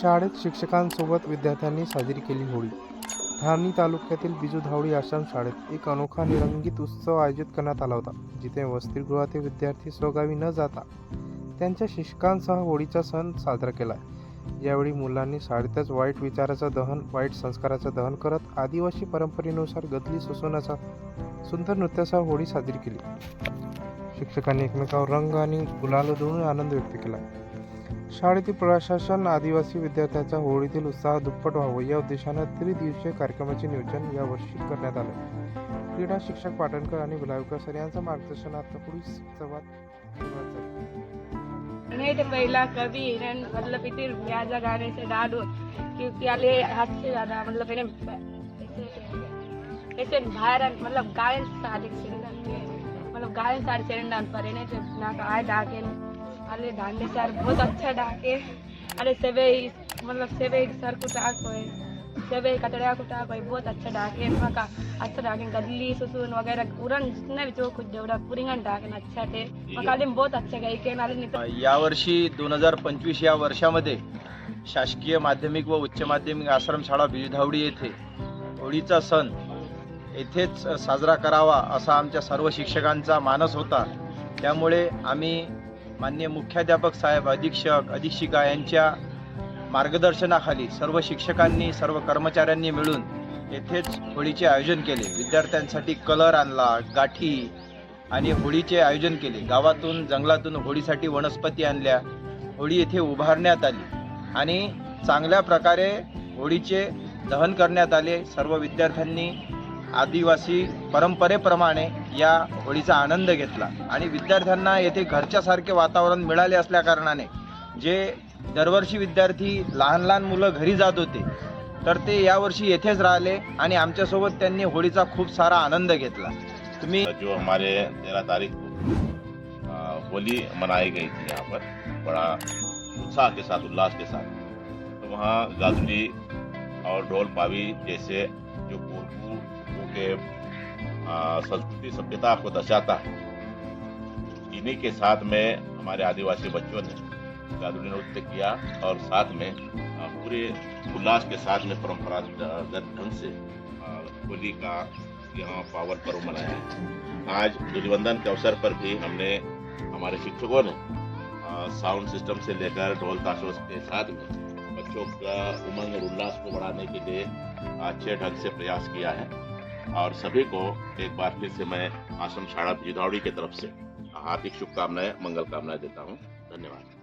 शाळेत शिक्षकांसोबत विद्यार्थ्यांनी साजरी केली होळी. धारणी तालुक्यातील बिजू धावडी आश्रम शाळेत एक अनोखा निरंगित उत्सव आयोजित करण्यात आला होता जिथे वसतिगृहातील विद्यार्थी स्वगावी न जाता त्यांच्या शिक्षकांसह होळीचा सण साजरा केला. यावेळी मुलांनी शाळेतच वाईट विचाराचं दहन वाईट संस्काराचं दहन करत आदिवासी परंपरेनुसार गदली सुसवण्याचा सुंदर नृत्यासह होळी साजरी केली. शिक्षकांनी एकमेकावर रंग आणि गुलाल उधळून आनंद व्यक्त केला. शाळेतील प्रशासन आदिवासी विद्यार्थ्यांचा होळीतील उत्साह दुप्पट व्हावं. या उद्देशानं त्रिदिवसीय कार्यक्रमाचे नियोजन यावर्षी करण्यात आलं. क्रीडा शिक्षक पाटणकर आणि गुलाबकर सर यांचं मार्गदर्शनात होळी संवाद नेट झाली नहीं कभी हिरन मतलब इतने ब्याजा गाने से डाडो क्योंकि आले हाथ से ज्यादा मतलब इन्हें ऐसे बाहर मतलब गायन सारे सिरंडन मतलब गायन साड़ी डाल पर इन्हें ना आए डाके अरे डांडे सर बहुत अच्छा डाके. अरे सेवई मतलब सेवई सर को टाक होए. सेवई कटड़िया को टाक होए बहुत अच्छा डाके. मका अच्छा डाके गदली सुसुन वगैरह उरन जितने भी जो कुछ जेवढा पुरिंगन डाके अच्छा थे. मका बहुत अच्छा गई के नाले नहीं यावर्षी दोन हजार पंचवीस या वर्षामध्ये शासकीय माध्यमिक व उच्च माध्यमिक आश्रमशाळा बिजधावडी येथे होळीचा सण येथेच साजरा करावा असा आमच्या सर्व शिक्षकांचा मानस होता. त्यामुळे आम्ही मान्य मुख्याध्यापक साहेब अधीक्षक अधीक्षिका यांच्या मार्गदर्शनाखाली सर्व शिक्षकांनी सर्व कर्मचाऱ्यांनी मिळून येथेच होळीचे आयोजन केले. विद्यार्थ्यांसाठी कलर आणला गाठी आणि होळीचे आयोजन केले. गावातून जंगलातून होळीसाठी वनस्पती आणल्या. होळी येथे उभारण्यात आली आणि चांगल्या प्रकारे होळीचे दहन करण्यात आले. सर्व विद्यार्थ्यांनी आदिवासी परंपरेप्रमाणे या होळीचा आनंद घेतला. आणि विद्यार्थ्यांना येथे घरच्यासारखे वातावरण मिळाले असल्याकारणाने जे दरवर्षी विद्यार्थी लहान लहान मुलं घरी जात होते तर ते यावर्षी येथेच राहिले आणि आमच्यासोबत त्यांनी होळीचा खूप सारा आनंद घेतला. तुम्ही जो हमारे तेरह तारीख को होली मनाई गई थी यहाँ पर बड़ा उत्साह के साथ उल्लास के साथ तो वहाँ गाजुली और ढोल पावी जैसे जो कोरकू के संस्कृति सभ्यता को दर्शाता है। इन्हीं के साथ में हमारे आदिवासी बच्चों ने गाजुली नृत्य किया और साथ में पूरे उल्लास के साथ में परंपरागत ढंग से होली का यहाँ पावन पर्व मनाया आज धूलिवंदन के अवसर पर भी हमने, हमारे शिक्षकों ने साउंड सिस्टम से लेकर ढोल ताशों के साथ में बच्चों का उमंग और उल्लास को बढ़ाने के लिए अच्छे ढंग से प्रयास किया है। और सभी को एक बार फिर से मैं आश्रम शाड़ा भिजौड़ी की तरफ से हार्दिक शुभकामनाएं मंगल कामनाएं देता हूँ। धन्यवाद।